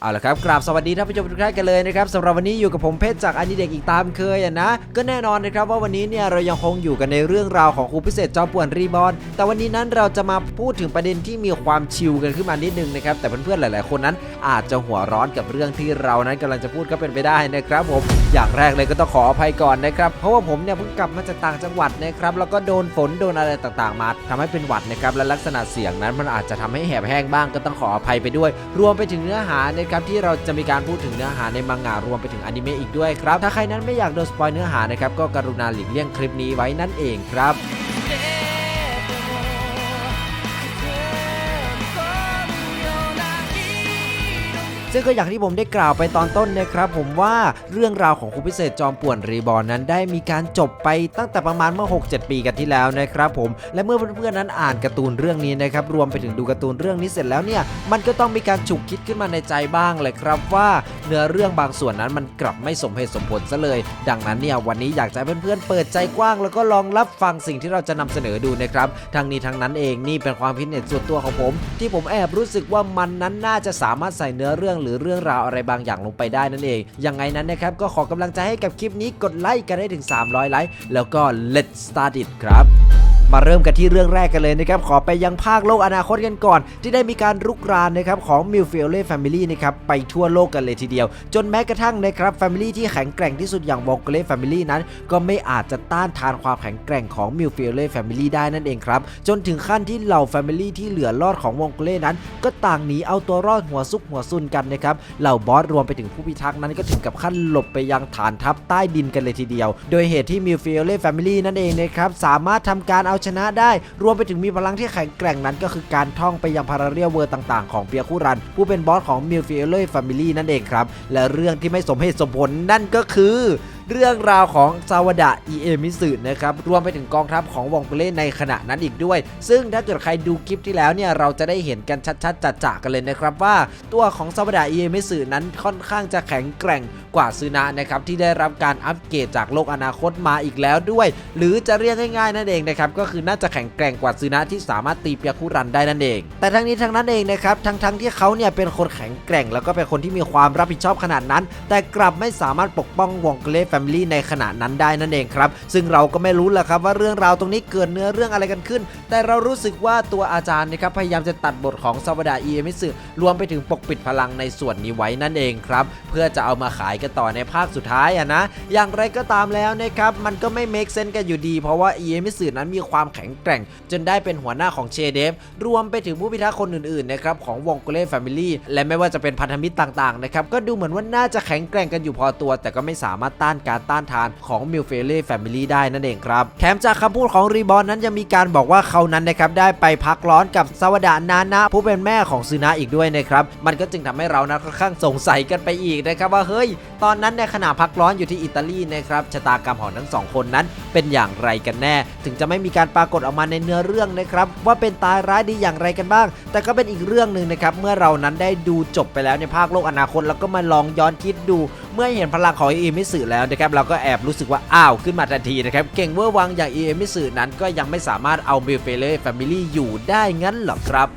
เอาละครับกราบสวัสดีท่านผู้ชมทุกท่านกันเลยนะครับสำหรับวันนี้อยู่กับผมเพชรจากอันนี้เด็กอีกตามเคยนะ ก็แน่นอนนะครับว่าวันนี้เนี่ยเรายังคงอยู่กันในเรื่องราวของครูพิเศษจอมป่วนรีบอลแต่วันนี้นั้นเราจะมาพูดถึงประเด็นที่มีความชิลกันขึ้นมานิดนึงนะครับแต่เพื่อนๆหลาย ๆ คนนั้นอาจจะหัวร้อนกับเรื่องที่เรานั้นกำลังจะพูดก็เป็นไปได้นะครับผมอย่างแรกเลยก็ต้องขออภัยก่อนนะครับเพราะว่าผมเนี่ยเพิ่งกลับมาจากต่างจังหวัดนะครับแล้วก็โดนฝนโดนอะไรต่างๆมาทำให้เป็นหวัดนะครับและลักษณะเสียงนั้นมันอาจจะทำให้แหบแห้งบ้างก็ต้องขออภัยไปด้วย รวมไปถึงเนื้อหานะครับที่เราจะมีการพูดถึงเนื้อหาในมังงะรวมไปถึงอนิเมะอีกด้วยครับถ้าใครนั้นไม่อยากโดนสปอยเนื้อหานะครับก็กรุณาหลีกเลี่ยงคลิปนี้ไว้นั่นเองครับ ซึ่งก็อย่างที่ผมได้กล่าวไปตอนต้นนะครับผมว่าเรื่องราวของครูพิเศษจอมป่วนรีบอร์นนั้นได้มีการจบไปตั้งแต่ประมาณเมื่อ 6-7 ปีกันที่แล้วนะครับผมและเมื่อเพื่อนๆนั้นอ่านการ์ตูนเรื่องนี้นะครับรวมไปถึงดูการ์ตูนเรื่องนี้เสร็จแล้วเนี่ยมันก็ต้องมีการฉุกคิดขึ้นมาในใจบ้างเลยครับว่าเนื้อเรื่องบางส่วนนั้นมันกลับไม่สมเหตุสมผลซะเลย ดังนั้นเนี่ยวันนี้อยากจะเพื่อนๆเปิดใจกว้าง แล้วก็ลองรับฟังสิ่งที่เราจะนำเสนอดูนะครับทั้งนี้ทั้งนั้นเองนี่เป็นความคิดเห็นส่วนตัวของผม ที่ผมแอบรู้สึกว่ามันนั้นน่าจะสามารถใส่เนื้อเรื่องหรือเรื่องราวอะไรบางอย่างลงไปได้นั่นเองยังไงนั้นนะครับก็ขอกำลังใจให้กับคลิปนี้กดไลค์กันได้ถึง 300 ไลค์แล้วก็ let's start it ครับ มาเริ่มกันที่เรื่องแรกกันเลยนะครับ ขอไปยังภาคโลกอนาคตกันก่อน ที่ได้มีการรุกรานนะครับของ m i l f i o l e Family นะครับไปทั่วโลกกันเลยทีเดียว จนแม้กระทั่งนะครับ Family ที่แข็งแกร่งที่สุดอย่าง v o g l e Family นั้น ก็ไม่อาจจะต้านทานความแข็งแกร่งของ m i l f i o l e Family ได้นั่นเองครับ จนถึงขั้นที่เหล่า Family ที่เหลือรอดของ v o g l e นั้น ก็ต่างหนีเอาตัวรอดหัวซุกหัวซุนกันนะครับเหล่าบอสรวมไปถึงผู้พิทักษ์นั้นก็ถึงกับขั้นหลบไปยังฐานทัพใต้ดินกันเลยทีเดียว โดยเหตุที่ m i l f i o l e Family นั่นเองนะครับสามารถทำการเอาชนะได้ รวมไปถึงมีพลังที่แข็งแกร่งนั้นก็คือการท่องไปยังพาราเรียเวอร์ต่างๆ ของเปียคูรัน ผู้เป็นบอสของมิลฟิเอเลฟมิลี่นั่นเองครับ และเรื่องที่ไม่สมเหตุสมผลนั่นก็คือ เรื่องราวของซาวดะอีเอมิสึนะครับรวมไปถึงกองทัพของวองเกเล่ในขณะนั้นอีกด้วย ซึ่งถ้าเกิดใครดูคลิปที่แล้วเนี่ยเราจะได้เห็นกันชัดๆจัดๆกันเลยนะครับว่าตัวของซาวดะอีเอมิสึนั้นค่อนข้างจะแข็งแกร่งกว่าซึนะนะครับที่ได้รับการอัปเกรดจากโลกอนาคตมาอีกแล้วด้วย หรือจะเรียกง่ายๆนั่นเองนะครับก็คือน่าจะแข็งแกร่งกว่าซึนะที่สามารถตีเปียคุรันได้นั่นเอง แต่ทั้งนี้ทั้งนั้นเองนะครับทั้งๆที่เขาเนี่ยเป็นคนแข็งแกร่ง แล้วก็เป็นคนที่มีความรับผิดชอบขนาดนั้น แต่กลับไม่สามารถปกป้องวองเกเล่แฟมิลี่ในขณะนั้นได้นั่นเองครับ ซึ่งเราก็ไม่รู้แหละครับว่าเรื่องราวตรงนี้เกิดเนื้อเรื่องอะไรกันขึ้น แต่เรารู้สึกว่าตัวอาจารย์นะครับพยายามจะตัดบทของซาวดาอีเอมิสึรวมไปถึงปกปิดพลังในส่วนนี้ไว้นั่นเองครับ เพื่อจะเอามาขายกันต่อในภาคสุดท้ายอะนะ อย่างไรก็ตามแล้วนะครับมันก็ไม่ make sense กันอยู่ดี เพราะว่าอีเอมิสึนั้นมีความแข็งแกร่ง จนได้เป็นหัวหน้าของเชเดฟรวมไปถึงผู้พิทักษ์คนอื่นๆนะครับของวงโกเล่แฟมิลี่และไม่ว่าจะเป็นพันธมิตรต่างๆนะครับก็ดูเหมือนว่าน่าจะแข็งแกร่งกันอยู่พอตัว แต่ก็ไม่สามารถต้านการต้านทานของมิลเฟเล่แฟมิลี่ได้นั่นเองครับแถมจากคำพูดของรีบอนนั้นยังมีการบอกว่าเขานั้นนะครับได้ไปพักร้อนกับสวดานานะผู้เป็นแม่ของซึนะอีกด้วยนะครับมันก็จึงทำให้เรานะค่อนข้างสงสัยกันไปอีกนะครับว่าเฮ้ย ตอนนั้นในขณะพักร้อนอยู่ที่อิตาลีนะครับชะตากรรมของทั้งสองคนนั้นเป็นอย่างไรกันแน่ ถึงจะไม่มีการปรากฏออกมาในเนื้อเรื่องนะครับว่าเป็นตายร้ายดีอย่างไรกันบ้าง แต่ก็เป็นอีกเรื่องหนึ่งนะครับเมื่อเรานั้นได้ดูจบไปแล้วในภาคโลกอนาคตแล้วก็มาลองย้อนคิดดู เมื่อเห็นพลังของเอมิสึแล้วนะครับเราก็แอบรู้สึกว่าอ้าวขึ้นมาทันทีนะครับเก่งเวอร์วังอย่างเอมิสึนั้นก็ยังไม่สามารถเอาบิลเฟเล่แฟมิลี่อยู่ได้งั้นหรอครับ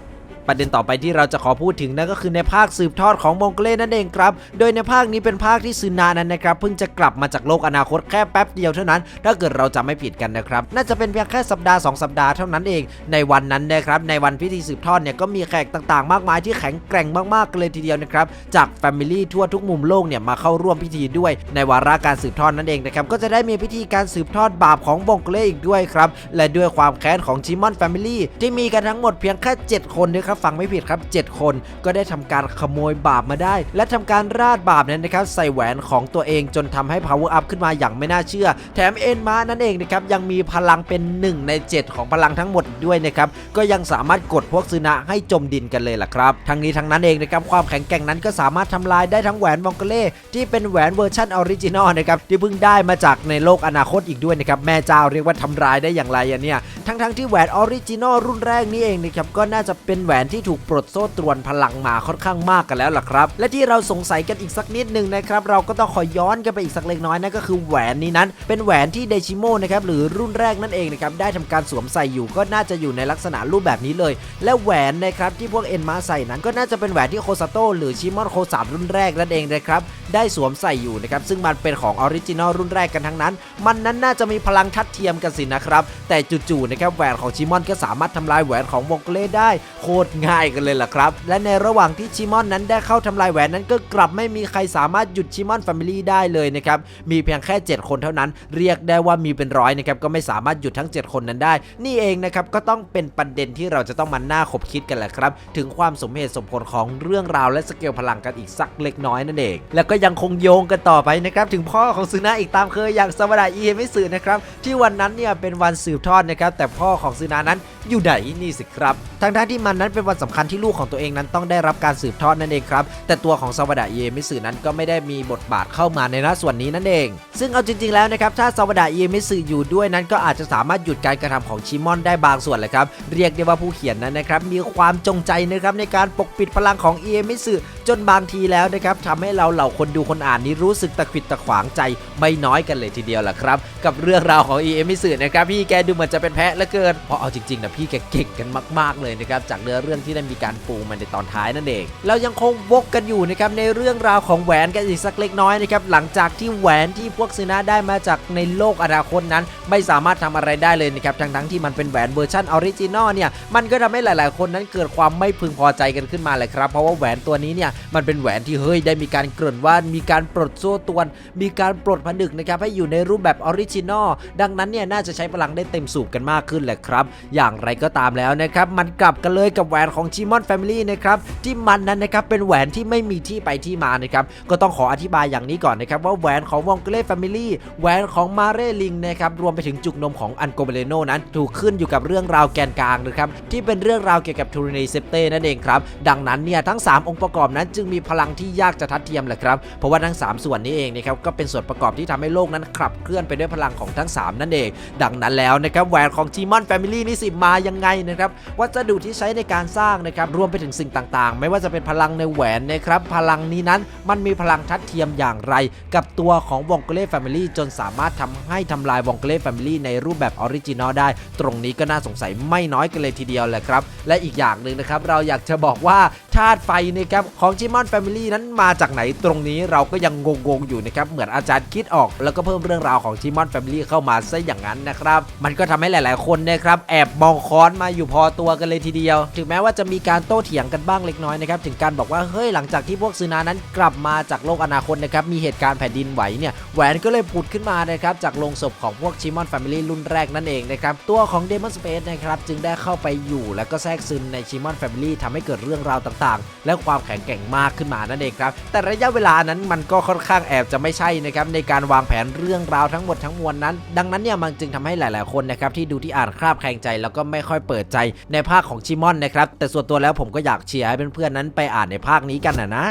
ประเด็นต่อไปที่เราจะขอพูดถึงนั่นก็คือในภาคสืบทอดของมงกเล่นั่นเองครับ โดยในภาคนี้เป็นภาคที่ซึนานั้นนะครับเพิ่งจะกลับมาจากโลกอนาคตแค่แป๊บเดียวเท่านั้น ถ้าเกิดเราจะไม่ผิดกันนะครับ น่าจะเป็นเพียงแค่สัปดาห์ 2 สัปดาห์เท่านั้นเอง ในวันนั้นนะครับในวันพิธีสืบทอดเนี่ยก็มีแขกต่างๆ มากมายที่แข็งแกร่งมากๆเลยทีเดียวนะครับจากแฟมิลี่ทั่วทุกมุมโลกเนี่ยมาเข้าร่วมพิธีด้วย ในวาระการสืบทอดนั่นเองนะครับก็จะได้มีพิธีการสืบทอดบาปของมงกเล่อีกด้วยครับและด้วยความแค้นของชิมอนแฟมิลี่ที่มีกันทั้งหมดเพียงแค่ 7 คนด้วยครับฟังไม่ผิดครับ 7 คนก็ได้ทำการขโมยบาปมาได้ และทำการราดบาปนั้นนะครับใส่แหวนของตัวเองจนทำให้ power up ขึ้นมาอย่างไม่น่าเชื่อ แถมเอ็นมานั่นเองนะครับยังมีพลังเป็น 1 ใน 7 ของพลังทั้งหมดด้วยนะครับก็ยังสามารถกดพวกซึนะให้จมดินกันเลยล่ะครับทั้งนี้ทั้งนั้นเองนะครับความแข็งแกร่งนั้นก็สามารถทำลายได้ทั้งแหวนวองเกเล่ที่เป็นแหวนเวอร์ชันออริจินอลนะครับที่เพิ่งได้มาจากในโลกอนาคตอีกด้วยนะครับแม่เจ้าเรียกว่าทำลายได้อย่างไรอะเนี่ยทั้งๆที่แหวนออริจินอลรุ่นแรกนี้เองนะครับก็น่าจะเป็นแหวนที่ถูกปลดโซ่ตรวนพลังมาค่อนข้างมากกันแล้วล่ะครับ และที่เราสงสัยกันอีกสักนิดหนึ่งนะครับเราก็ต้องขอย้อนกันไปอีกสักเล็กน้อยนั่นก็คือแหวนนี้นั้น เป็นแหวนที่เดชิโมนะครับหรือรุ่นแรกนั่นเองนะครับได้ทำการสวมใส่อยู่ก็น่าจะอยู่ในลักษณะรูปแบบนี้เลย และแหวนนะครับที่พวกเอ็นมาใส่นั้นก็น่าจะเป็นแหวนที่โคซาโตหรือชิมอนโคสามรุ่นแรกนั่นเองนะครับได้สวมใส่อยู่นะครับซึ่งมันเป็นของออริจินอลรุ่นแรกกันทั้งนั้น มันนั้นน่าจะมีพลังทัดเทียมกันสินะครับแต่จู่ๆนะครับแหวนของชิมอนก็สามารถทำลายแหวนของวงเล่ได้โคตรง่ายกันเลยล่ะครับ และในระหว่างที่ชิมอนนั้นได้เข้าทำลายแหวนนั้นก็กลับไม่มีใครสามารถหยุดชิมอนแฟมิลี่ได้เลยนะครับ มีเพียงแค่ 7 คนเท่านั้น เรียกได้ว่ามีเป็นร้อยนะครับก็ไม่สามารถหยุดทั้ง 7 คนนั้นได้ นี่เองนะครับก็ต้องเป็นประเด็นที่เราจะต้องมาน่าขบคิดกันแหละครับ ถึงความสมเหตุสมผลของเรื่องราวและสเกลพลังกันอีกสักเล็กน้อยนั่นเอง แล้วก็ยังคงโยงกันต่อไปนะครับถึงพ่อของซึนะอีกตามเคยอย่างสวดาอีเฮมิสึนะครับที่วันนั้นเนี่ยเป็นวันสืบทอดนะครับแต่พ่อของซึนะนั้นอยู่ไหนนี่สิครับทั้งทที่มันนั้นเป็นวันสำคัญที่ลูกของตัวเองนั้นต้องได้รับการสืบทอดนั่นเองครับ แต่ตัวของสวดาอีเฮมิสึนั้นก็ไม่ได้มีบทบาทเข้ามาในหน้าส่วนนี้นั่นเอง ซึ่งเอาจริง ๆแล้วนะครับถ้าสวดาอีเฮมิสึอยู่ด้วยนั้นก็อาจจะสามารถหยุดการกระทำของชิมอนได้บางส่วนแหละครับเรียกได้ว่าผู้เขียนนั้นนะครับมีความจงใจนะครับในการปกปิดพลังของเอมิสึจนบางทีแล้วนะครับทำให้เราเหล่าคนดูคนอ่านนี้รู้สึกตะขิดตะขวางใจไม่น้อยกันเลยทีเดียวล่ะครับ กับเรื่องราวของเอมิสึนะครับพี่แกดูเหมือนจะเป็นแพะลือเกินเพราะเอาจริงๆนะพี่แกเก่งกันมาก ๆ เลยนะครับจากเนื้อเรื่องที่ได้มีการปูมาในตอนท้ายนั่นเองเรายังคงวกกันอยู่นะครับในเรื่องราวของแหวนกันอีกสักเล็กน้อยนะครับหลังจากที่แหวนที่พวกซึนะได้มาจากในโลกอนาคตนั้น ไม่สามารถทำอะไรได้เลยนะครับทั้งๆที่มันเป็นแหวนเวอร์ชันออริจินอลเนี่ยมันก็ทำให้หลายๆ คนนั้นเกิดความไม่พึงพอใจกันขึ้นมาเลยครับ เพราะว่าแหวนตัวนี้เนี่ยมันเป็นแหวนที่เฮ้ยได้มีการเกริ่นว่ามีการปลดโซ่ตวน มีการปลดผนึกนะครับให้อยู่ในรูปแบบออริจินอลดังนั้นเนี่ยน่าจะใช้พลังได้เต็มสูบกันมากขึ้นแหละครับ อย่างไรก็ตามแล้วนะครับ มันกลับกันเลยกับแหวนของชิมอนแฟมิลี่นะครับที่มันนั้นนะครับเป็นแหวนที่ไม่มีที่ไปที่มานะครับก็ต้องขออธิบายอย่างนี้ก่อนนะครับว่าแหวนของวองเกเล่แฟมิลี่แหวนของมาเรลิงนะครับรวมไปถึงจุกนมของอันโกเบเลโนนั้นถูกขึ้นอยู่กับเรื่องราวแกนกลางนะครับที่เป็นเรื่องราวเกี่ยวกับทูรินีเซปเต้นั่นเองครับดังนั้นเนี่ยทั้ง 3 องค์ประกอบนั้นจึงมีพลังที่ยากจะทัดเทียมแหละครับเพราะว่าทั้ง 3 ส่วนนี้เองนะครับก็เป็นส่วนประกอบที่ทำให้โลกนั้นขับเคลื่อนไปด้วยพลังของทั้ง 3 นั่นเอง ดังนั้นแล้วนะครับแหวนของจีมอนแฟมิลี่นี่สิมายังไงนะครับวัสดุที่ใช้ในการสร้างนะครับรวมไปถึงสิ่งต่างๆ ไม่ว่าจะเป็นพลังในแหวนนะครับพลังนี้นั้นมันมีพลังทัดเทียมอย่างไร กับตัวของวองเกเล่แฟมิลี่จนสามารถทำให้ทำลายวองเกเล่แฟมิลี่ในรูปแบบออริจินอลได้ ตรงนี้ก็น่าสงสัยไม่น้อยกันเลยทีเดียวแหละครับ และอีกอย่างหนึ่งนะครับเราอยากจะบอกว่าธาตุไฟนะครับของจิมอนแฟมิลี่นั้นมาจากไหนตรงนี้เราก็ยังงงๆอยู่นะครับเหมือนอาจารย์คิดออก แล้วก็เพิ่มเรื่องราวของจิมอนแฟมิลี่เข้ามาซะอย่างนั้นนะครับมันก็ทำให้หลาย ๆคนนะครับแอบมองค้อนมาอยู่พอตัวกันเลยทีเดียว ถึงแม้ว่าจะมีการโต้เถียงกันบ้างเล็กน้อยนะครับถึงการบอกว่าเฮ้ยหลังจากที่พวกซึนานั้นกลับมาจากโลกอนาคตนะครับมีเหตุการณ์แผ่นดินไหวเนี่ยแหวนก็เลยผุดขึ้นมานะครับจากโลงศพของพวกชิมอนแฟมิลี่รุ่นแรกนั่นเองนะครับตัวของเดมอนสเปซนะครับจึงได้เข้าไปอยู่แล้วก็แทรกซึมในชิมอนแฟมิลี่ทำให้เกิดเรื่องราวต่างๆ และความแข็งแกร่งมากขึ้นมานั่นเองครับแต่ระยะเวลานั้นมันก็ค่อนข้างแอบจะไม่ใช่นะครับในการวางแผนเรื่องราวทั้งหมดทั้งมวลนั้น ดังนั้นเนี่ยมันจึงทำให้หลาย ๆคนนะครับที่ดูที่อ่านคราบแคลงใจแล้วก็ไม่ค่อยเปิดใจในภาคของชิมอนนะครับ แต่ส่วนตัวแล้วผมก็อยากเชียร์ให้เพื่อนๆนั้นไปอ่านในภาคนี้กันนะนะ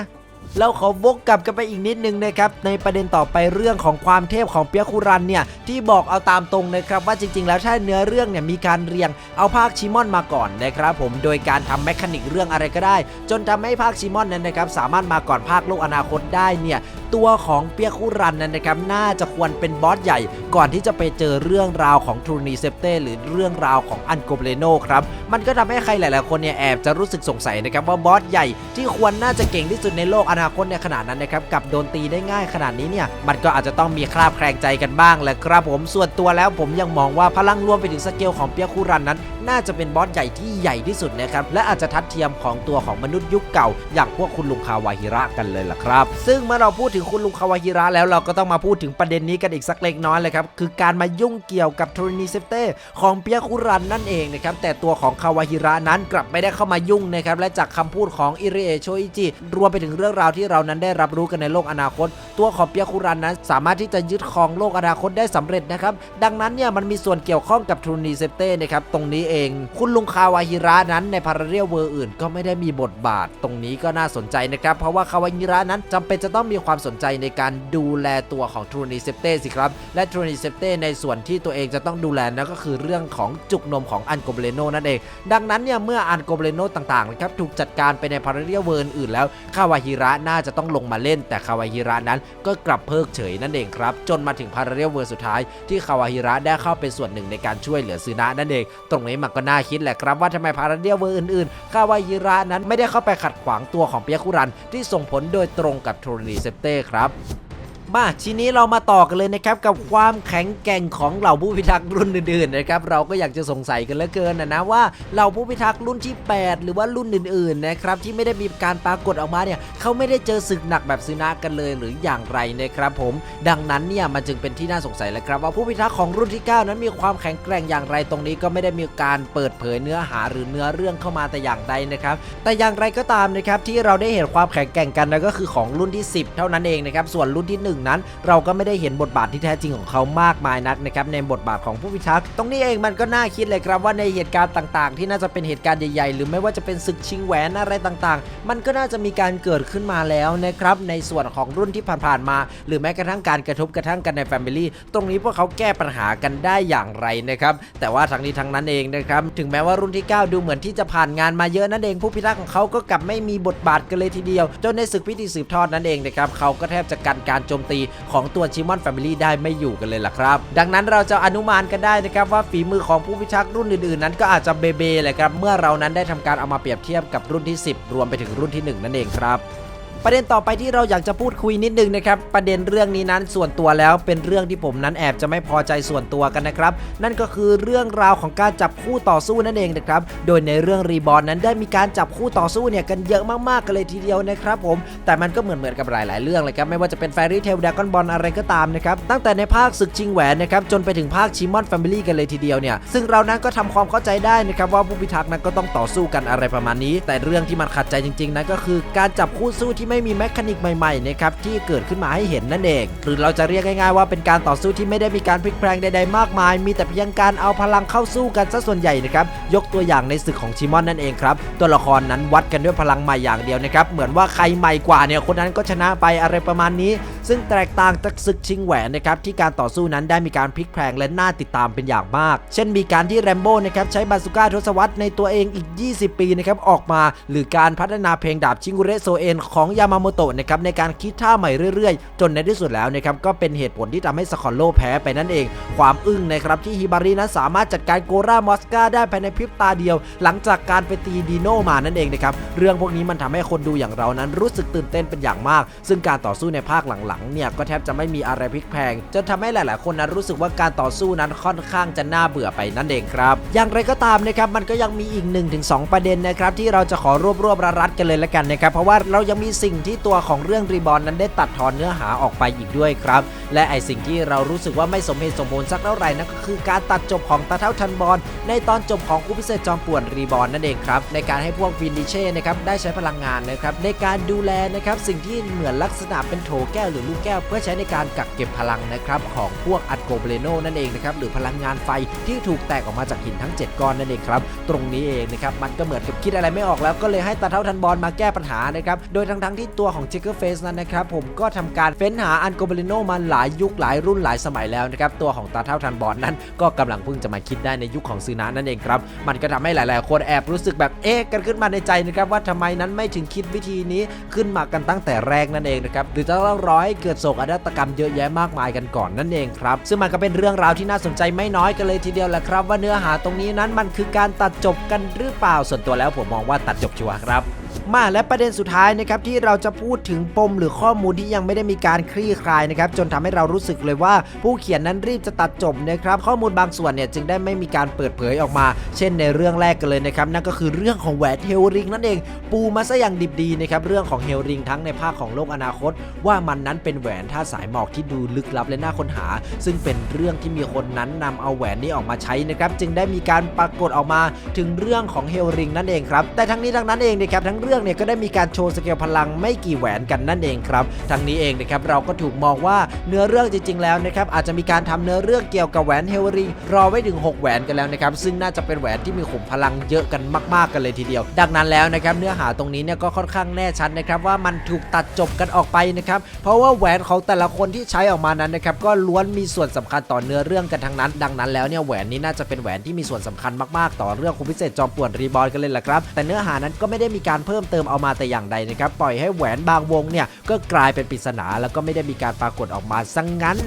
แล้วขอวกกลับกันไปอีกนิดนึงนะครับในประเด็นต่อไปเรื่องของความเทพของเปียคุรันเนี่ยที่บอกเอาตามตรงนะครับว่าจริง ๆ แล้วถ้าเนื้อเรื่องเนี่ยมีการเรียงเอาภาคชิมอนมาก่อนนะครับผมโดยการทำแมคานิกเรื่องอะไรก็ได้ จนทำให้ภาคชิมอนนั้นนะครับสามารถมาก่อนภาคโลกอนาคตได้เนี่ยตัวของเปียคุรันนั้นนะครับน่าจะควรเป็นบอสใหญ่ ก่อนที่จะไปเจอเรื่องราวของทูนีเซปเต้หรือเรื่องราวของอันโกเบเลโนครับมันก็ทำให้ใครหลาย ๆ คนเนี่ยแอบจะรู้สึกสงสัยนะครับว่าบอสใหญ่ที่ควรน่าจะเก่งที่สุดในโลกอนาคตในขนาดนั้นนะครับกับโดนตีได้ง่ายขนาดนี้เนี่ยมันก็อาจจะต้องมีคราบแคลงใจกันบ้างแหละครับผมส่วนตัวแล้วผมยังมองว่าพลังรวมไปถึงสเกลของเปียคุรันนั้น น่าจะเป็นบอสใหญ่ที่ใหญ่ที่สุดนะครับและอาจจะทัดเทียมของตัวของมนุษย์ยุคเก่า อย่างพวกคุณลุงคาวาฮิระกันเลยล่ะครับ ซึ่งเมื่อเราพูดถึงคุณลุงคาวาฮิระแล้วเราก็ต้องมาพูดถึงประเด็นนี้กันอีกสักเล็กน้อยเลยครับ คือการมายุ่งเกี่ยวกับโทรนีเซปเต้ของเปียคุรันนั่นเองนะครับ แต่ตัวของคาวาฮิระนั้นกลับไม่ได้เข้ามายุ่งนะครับ และจากคำพูดของอิริเอโชอิจิรวมไปถึงเรื่องราวที่เรานั้นได้รับรู้กันในโลกอนาคต ตัวของเปียคุรันนั้น สามารถที่จะยึดครองโลกอนาคตได้สำเร็จนะครับ ดังนั้นเนี่ยมันมีส่วนเกี่ยวข้องกับทูนีเซปเต้นะครับ ตรงนี้เอง คุณลุงคาวาฮิระนั้นในพาราเรียลเวอร์อื่น ก็ไม่ได้มีบทบาท ตรงนี้ก็น่าสนใจนะครับ เพราะว่าคาวาฮิระนั้นจำเป็นจะต้องมีความสสนใจในการดูแลตัวของทรูนิเซปเต้สิครับ และทรูนิเซปเต้ในส่วนที่ตัวเองจะต้องดูแลนั่นก็คือเรื่องของจุกนมของอันโกเบเลโนนั่นเอง ดังนั้นเนี่ยเมื่ออันโกเบเลโนต่างๆนะครับถูกจัดการไปในพาราเรียเวอร์อื่นแล้วคาวาฮิระน่าจะต้องลงมาเล่น แต่คาวาฮิระนั้นก็กลับเพิกเฉยนั่นเองครับ จนมาถึงพาราเรียเวอร์สุดท้ายที่คาวาฮิระได้เข้าเป็นส่วนหนึ่งในการช่วยเหลือซึนะนั่นเอง ตรงนี้มันก็น่าคิดแหละครับว่าทำไมพาราเดียเวอร์อื่นๆคาวาฮิระนั้นไม่ได้เข้าไปขัดขวางตัวของเปียคุรันที่ส่งผลโดยตรงกับโทรีเซปเต้ครับ มาทีนี้เรามาต่อกันเลยนะครับกับความแข็งแกร่งของเหล่าผู้พิทักษ์รุ่นอื่นๆนะครับเราก็อยากจะสงสัยกันเหลือเกินนะนะว่าเหล่าผู้พิทักษ์รุ่นที่ 8 หรือว่ารุ่นอื่นๆนะครับที่ไม่ได้มีการปรากฏออกมาเนี่ยเขาไม่ได้เจอศึกหนักแบบซึนะกันเลยหรืออย่างไรนะครับผม ดังนั้นเนี่ยมันจึงเป็นที่น่าสงสัยแล้วครับว่าผู้พิทักษ์ของรุ่นที่ 9 นั้นมีความแข็งแกร่งอย่างไรตรงนี้ก็ไม่ได้มีการเปิดเผยเนื้อหาหรือเนื้อเรื่องเข้ามาแต่อย่างใดนะครับแต่อย่างไรก็ตามนะครับที่เราได้เห็นความแข็งแกร่งกันนั่นก็คือของรุ่นที่ 10 เท่านั้นเองนะครับส่วนรุ่นที่ 1นั้น เราก็ไม่ได้เห็นบทบาทที่แท้จริงของเขามากมายนักนะครับในบทบาทของผู้พิทักษ์ตรงนี้เองมันก็น่าคิดเลยครับว่าในเหตุการณ์ต่างๆ ที่น่าจะเป็นเหตุการณ์ใหญ่ๆ หรือไม่ว่าจะเป็นศึกชิงแหวนอะไรต่างๆ มันก็น่าจะมีการเกิดขึ้นมาแล้วนะครับในส่วนของรุ่นที่ผ่านๆมา หรือแม้กระทั่งการกระทบกระทั่งกันในแฟมิลี่ตรงนี้พวกเขาแก้ปัญหากันได้อย่างไรนะครับแต่ว่าทั้งนี้ทั้งนั้นเองนะครับถึงแม้ว่ารุ่นที่ 9 ดูเหมือนที่จะผ่านงานมาเยอะนั่นเองผู้พิทักษ์ของเขาก็กลับไม่มีบทบาทกันเลยทีเดียวจนในศึกพิธีสืบทอดนั่นเองนะครับเขาก็แทบจะกันการโจมตีของตัวชิมอนแฟมิลี่ได้ไม่อยู่กันเลยล่ะครับ ดังนั้นเราจะอนุมานกันได้นะครับว่าฝีมือของผู้พิชักรุ่นอื่นๆ นั้นก็อาจจะเบเบเลยครับเมื่อเรานั้นได้ทำการเอามาเปรียบเทียบกับรุ่นที่ 10 รวมไปถึงรุ่นที่ 1 นั่นเองครับ ประเด็นต่อไปที่เราอยากจะพูดคุยนิดนึงนะครับประเด็นเรื่องนี้นั้นส่วนตัวแล้วเป็นเรื่องที่ผมนั้นแอบจะไม่พอใจส่วนตัวกันนะครับ นั่นก็คือเรื่องราวของการจับคู่ต่อสู้นั่นเองนะครับโดยในเรื่องรีบอลนั้นได้มีการจับคู่ต่อสู้เนี่ยกันเยอะมากๆกันเลยทีเดียวนะครับผมแต่มันก็เหมือนเหมือนกับหลายๆเรื่องเลยครับไม่ว่าจะเป็นแฟรี่เทลดากอนบอลอะไรก็ตามนะครับตั้งแต่ในภาคศึกชิงแหวนนะครับจนไปถึงภาคชิมอนแฟมิลี่กันเลยทีเดียวเนี่ยซึ่งเรานั้นก็ทำความเข้าใจได้นะครับว่าผู้พิทักษ์นั้นก็ต้องต่อสู้กันอะไรประมาณนี้ แต่เรื่องที่มันขัดใจจริงๆนั้นก็คือการจับคู่สู้ที่ไม่มีแมคานิกใหม่ๆนะครับที่เกิดขึ้นมาให้เห็นนั่นเอง หรือเราจะเรียกง่ายๆว่าเป็นการต่อสู้ที่ไม่ได้มีการพลิกแพลงใดๆมากมาย มีแต่เพียงการเอาพลังเข้าสู้กันซะส่วนใหญ่นะครับยกตัวอย่างในศึกของชิมอนนั่นเองครับตัวละครนั้นวัดกันด้วยพลังใหม่อย่างเดียวนะครับเหมือนว่าใครใหม่กว่าเนี่ยคนนั้นก็ชนะไปอะไรประมาณนี้ ซึ่งแตกต่างจากศึกชิงแหวนนะครับที่การต่อสู้นั้นได้มีการพลิกแพลงและน่าติดตามเป็นอย่างมาก เช่นมีการที่แรมโบ้นะครับใช้บาซูก้าทศวรรษในตัวเองอีก 20 ปีนะครับออกมา หรือการพัฒนาเพลงดาบชิงุเรโซเอ็นของอยามาโมโตะนะครับในการคิดท่าใหม่เรื่อยๆ จนในที่สุดแล้วนะครับก็เป็นเหตุผลที่ทำให้สคอลโลแพ้ไปนั่นเอง ความอึ้งนะครับที่ฮิบารินั้นสามารถจัดการโกรามอสกาได้ภายในพริบตาเดียว หลังจากการไปตีดีโนมานั่นเองนะครับเรื่องพวกนี้มันทำให้คนดูอย่างเรานั้นรู้สึกตื่นเต้นเป็นอย่างมาก ซึ่งการต่อสู้ในภาคหลังๆเนี่ยก็แทบจะไม่มีอะไรพลิกแพงจนทำให้หลายๆ คนนั้นรู้สึกว่าการต่อสู้นั้นค่อนข้างจะน่าเบื่อไปนั่นเองครับ อย่างไรก็ตามนะครับมันก็ยังมีอีก1-2ประเด็นนะครับที่เราจะขอรวบรวบรัดกันเลยละกันนะครับเพราะว่าเรายังมีสิ่งที่ตัวของเรื่องรีบอลนั้นได้ตัดทอนเนื้อหาออกไปอีกด้วยครับ และไอสิ่งที่เรารู้สึกว่าไม่สมเหตุสมผลสักเท่าไหร่นั่นก็คือการตัดจบของตาเท่าทันบอลในตอนจบของคู่พิเศษจอมป่วนรีบอลนั่นเองครับในการให้พวกวินดิเช่นะครับได้ใช้พลังงานนะครับในการดูแลนะครับสิ่งที่เหมือนลักษณะเป็นโถแก้วหรือลูกแก้ว เพื่อใช้ในการกักเก็บพลังนะครับของพวกอัดโกเบเลโนนั่นเองนะครับหรือพลังงานไฟที่ถูกแตกออกมาจากหินทั้ง 7 ก้อนนั่นเองครับตรงนี้เองนะครับมันก็เหมือนกับคิดอะไรไม่ออกแล้วก็เลยให้ตาเท่าทันบอลมาแก้ปัญหานะครับโดยทั้งๆที่ตัวของจิกเกอร์เฟสนั้นนะครับผมก็ทำการเฟ้นหาอันโกเบเลโนมาหลายยุคหลายรุ่นหลายสมัยแล้วนะครับตัวของตาเท่าทันบอลนั้น ก็กำลังเพิ่งจะมาคิดได้ในยุคของซือนะนั่นเองครับมันก็ทำให้หลาย ๆ คนแอบรู้สึกแบบเอ๊ะกันขึ้นมาในใจนะครับว่าทำไมนั้นไม่ถึงคิดวิธีนี้ขึ้นมากันตั้งแต่แรกนั่นเองนะครับหรือจะต้องรอให้เกิดโศกนาฏกรรมเยอะแยะมากมายกันก่อนนั่นเองครับซึ่งมันก็เป็นเรื่องราวที่น่าสนใจไม่น้อยกันเลยทีเดียวแหละครับ ว่าเนื้อหาตรงนี้นั้นมันคือการตัดจบกันหรือเปล่าส่วนตัวแล้วผมมองว่าตัดจบชัวร์ครับ มาและประเด็นสุดท้ายนะครับที่เราจะพูดถึงปมหรือข้อมูลที่ยังไม่ได้มีการคลี่คลายนะครับจนทำให้เรารู้สึกเลยว่า ผู้เขียนนั้นรีบจะตัดจบนะครับข้อมูลบางส่วนเนี่ยจึงได้ไม่มีการเปิดเผยออกมา เช่นในเรื่องแรกกันเลยนะครับนั่นก็คือเรื่องของแหวนเฮลริงนั่นเอง ปูมาซะอย่างดิบดีนะครับเรื่องของเฮลริงทั้งในภาคของโลกอนาคต ว่ามันนั้นเป็นแหวนท่าสายหมอกที่ดูลึกลับและน่าค้นหา ซึ่งเป็นเรื่องที่มีคนนั้นนำเอาแหวนนี้ออกมาใช้นะครับจึงได้มีการปรากฏออกมาถึงเรื่องของเฮลริงนั่นเองครับแต่ทั้งนี้ทั้งนั้นเองนะครับทั้งเรื่องรื่องเนี่ยก็ได้มีการโชว์สเกลพลังไม่กี่แหวนกันนั่นเองครับทั้งนี้เองนะครับเราก็ถูกมองว่าเนื้อเรื่องจริง ๆ แล้วนะครับอาจจะมีการทำเนื้อเรื่องเกี่ยวกับแหวนเฮลริงรอไว้ถึง 6 แหวนกันแล้วนะครับซึ่งน่าจะเป็นแหวนที่มีขุมพลังเยอะกันมาก ๆกันเลยทีเดียว ดังนั้นแล้วนะครับเนื้อหาตรงนี้เนี่ยก็ค่อนข้างแน่ชัดนะครับว่ามันถูกตัดจบกันออกไปนะครับเพราะว่าแหวนของแต่ละคนที่ใช้ออกมานั้นนะครับก็ล้วนมีส่วนสำคัญต่อเนื้อเรื่องกันทั้งนั้น ดังนั้นแล้วเนี่ยแหวนนี้น่าจะเป็นแหวนที่มีส่วนสำคัญมากๆ ต่อเรื่องคุณพิเศษจอมป่วนรีบอลกันเลยแหละครับแต่เนื้อหานั้นก็ไม่ได้มีการเพิ่มเติมเอามาแต่อย่างใดนะครับปล่อยให้แหวนบางวงเนี่ยก็กลายเป็นปริศนาแล้วก็ไม่ได้มีการปรากฏออกมาซะงงั้น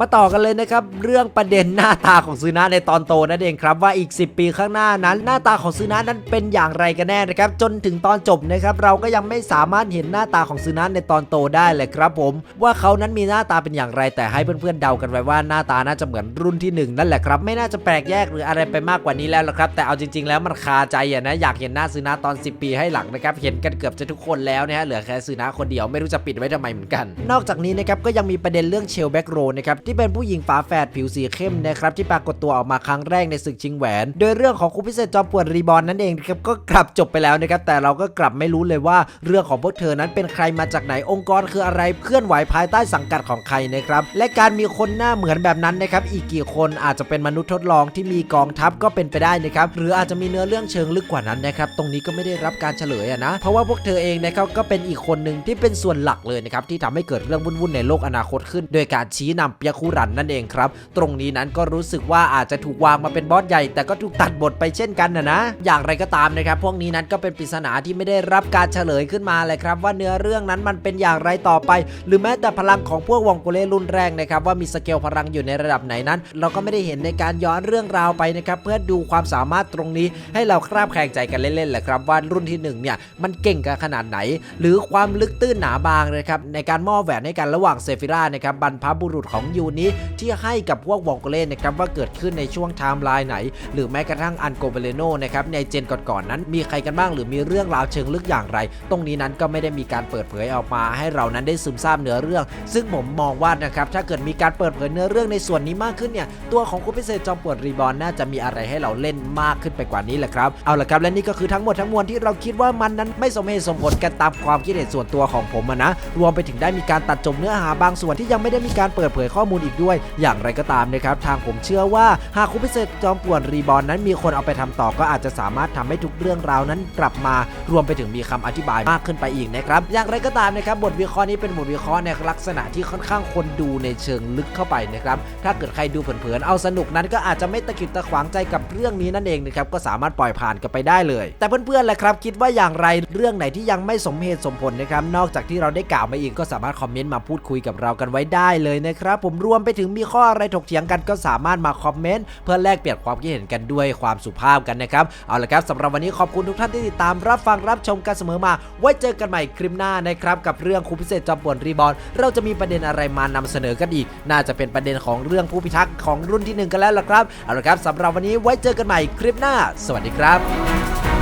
มาต่อกันเลยนะครับ เรื่องประเด็นหน้าตาของซูนะในตอนโตนั่นเองครับว่าอีก 10 ปีข้างหน้านั้น หน้าตาของซูนะนั้นเป็นอย่างไรกันแน่นะครับ จนถึงตอนจบนะครับเราก็ยังไม่สามารถเห็นหน้าตาของซูนะในตอนโตได้เลยครับผม ว่าเขานั้นมีหน้าตาเป็นอย่างไร แต่ให้เพื่อนๆเดากันไว้ว่าหน้าตาน่าจะเหมือนรุ่นที่หนึ่งนั่นแหละครับ ไม่น่าจะแปลกแยกหรืออะไรไปมากกว่านี้แล้วละครับ แต่เอาจริง ๆ แล้วมันคาใจอะนะอยากเห็นหน้าซูนะตอน 10 ปีให้หลังนะครับเห็นกันเกือบจะทุกคนแล้วนะฮะเหลือแค่ซูนะคนเดียวไม่รู้จะปิดไว้ทำไมเหมือนกัน นอกจากนี้นะครับก็ยังมีประเด็นเรื่องเชลแบ็กโรนะครับที่เป็นผู้หญิงฝาแฝดผิวสีเข้มนะครับที่ปรากฏตัวออกมาครั้งแรกในศึกชิงแหวน โดยเรื่องของคู่พิเศษจอมป่วนรีบอลนั่นเองนะครับก็กลับจบไปแล้วนะครับแต่เราก็กลับไม่รู้เลยว่าเรื่องของพวกเธอนั้นเป็นใครมาจากไหนองค์กรคืออะไรเคลื่อนไหวภายใต้สังกัดของใครนะครับและการมีคนหน้าเหมือนแบบนั้นนะครับอีกกี่คนอาจจะเป็นมนุษย์ทดลองที่มีกองทัพก็เป็นไปได้นะครับหรืออาจจะมีเนื้อเรื่องเชิงลึกกว่านั้นนะครับตรงนี้ก็ไม่ได้รับการเฉลยนะเพราะว่าพวกเธอเองนะครับก็เป็นอีกคนหนึ่งที่เป็นส่วนหลักเลยนะครับที่ทำให้เกิดเรื่องวุ่นๆในโลกอนาคตขึ้น โดยการชี้นำเปียคุรันนั่นเองครับ ตรงนี้นั้นก็รู้สึกว่าอาจจะถูกวางมาเป็นบอสใหญ่ แต่ก็ถูกตัดบทไปเช่นกันนะนะ อย่างไรก็ตามนะครับ พวกนี้นั้นก็เป็นปริศนาที่ไม่ได้รับการเฉลยขึ้นมาเลยครับ ว่าเนื้อเรื่องนั้นมันเป็นอย่างไรต่อไป หรือแม้แต่พลังของพวกวองโกเล่รุ่นแรกนะครับว่ามีสเกลพลังอยู่ในระดับไหนนั้น เราก็ไม่ได้เห็นในการย้อนเรื่องราวไปนะครับเพื่อดูความสามารถตรงนี้ให้เราคราบแข่งใจกันเล่นๆแหละครับว่ารุ่นที่หนึ่งเนี่ยมันเก่งกันขนาดไหน หรือความลึกตื้นหนาบางนะครับในการมอบแหวนให้กันระหว่างเซฟิรานะครับบรรพบุรุษของยูนี้ที่ให้กับพวกวองโกเล่นะครับว่าเกิดขึ้นในช่วงไทม์ไลน์ไหน หรือแม้กระทั่งอันโกเบเลโนนะครับในเจนก่อนๆนั้น มีใครกันบ้างหรือมีเรื่องราวเชิงลึกอย่างไร ตรงนี้นั้นก็ไม่ได้มีการเปิดเผยออกมา ให้เรานั้นได้ซึมซาบเนื้อเรื่อง ซึ่งผมมองว่านะครับถ้าเกิดมีการเปิดเผยเนื้อเรื่องในส่วนนี้มากขึ้นเนี่ยตัวของคุณพิเศษจอมปวดรีบอลน่าจะมีอะไรให้เราเล่นมากขึ้นไปกว่านี้แหละครับเอาละครับและนี่ก็คือทั้งหมดทั้งมวลที่เราคิดว่ามันนั้นไม่สมเหตุสมผลกันตามความคิดเห็นส่วนตัวของผมนะรวมไปถึงได้มีการตัดจบเนื้อหาบางส่วนที่ยังไม่ได้มีการเปิดเผยข้อมูลอีกด้วย อย่างไรก็ตามนะครับทางผมเชื่อว่าหากคุณพิเศษจอมป่วนรีบอลนั้นมีคนเอาไปทำต่อก็อาจจะสามารถทำให้ทุกเรื่องราวนั้นกลับมารวมไปถึงมีคำอธิบายมากขึ้นไปอีกนะครับอย่างไรก็ตามนะครับบทวิเคราะห์นี้เป็นบทวิเคราะห์ในลักษณะที่ค่อนข้างคนดูในเชิงลึกเข้าไปนะครับถ้าเกิดใครดูเผินๆเอาสนุกนั้นก็อาจจะไม่ตะกิดตะขวางใจกับเรื่องนี้นั่นเองนะครับก็สามารถปล่อยผ่านกันไปได้เลย แต่เพื่อนๆแหละครับคิดว่าอย่างไรเรื่องไหนที่ยังไม่สมเหตุสมผลนะครับนอกจากที่เราได้กล่าวมาอีกก็สามารถคอมเมนต์มาพูดคุยกับเรากันไว้ได้เลยนะครับผมรวมไปถึงมีข้ออะไรถกเถียงกันก็สามารถมาคอมเมนต์เพื่อแลกเปลี่ยนความคิดเห็นกันด้วยความสุภาพกันนะครับ เอาละครับสำหรับวันนี้ขอบคุณทุกท่านที่ติดตามรับฟังรับชมกันเสมอมา ไว้เจอกันใหม่คลิปหน้านะครับกับเรื่องคูพิเศษจอมป่วนรีบอลเราจะมีประเด็นอะไรมานำเสนอกันอีก น่าจะเป็นประเด็นของเรื่องผู้พิทักษ์ของรุ่นที่หนึ่งกันแล้วล่ะครับเอาละครับสำหรับวันนี้ไว้เจอกันใหม่คลิปหน้า สวัสดีครับ